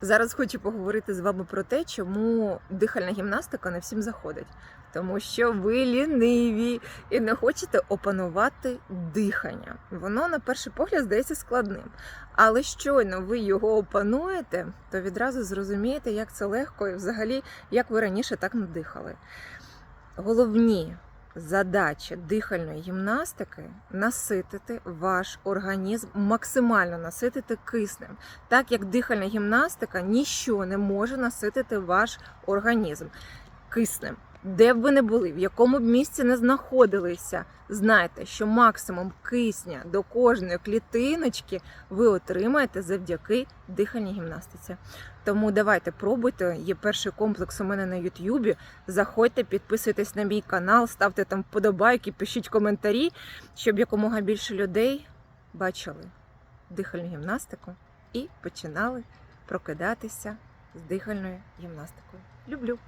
Зараз хочу поговорити з вами про те, чому дихальна гімнастика не всім заходить. Тому що ви ліниві і не хочете опанувати дихання. Воно на перший погляд здається складним. Але щойно ви його опануєте, то відразу зрозумієте, як це легко і взагалі як ви раніше так не дихали. Головні задачі дихальної гімнастики наситити ваш організм, максимально наситити киснем так як дихальна гімнастика ніщо не може наситити ваш організм киснем. Де б ви не були, в якому б місці не знаходилися, знайте, що максимум кисня до кожної клітиночки ви отримаєте завдяки дихальній гімнастиці. Тому давайте пробуйте. Є перший комплекс у мене на Ютубі. Заходьте, підписуйтесь на мій канал, ставте там вподобайки, пишіть коментарі, щоб якомога більше людей бачили дихальну гімнастику і починали прокидатися з дихальною гімнастикою. Люблю!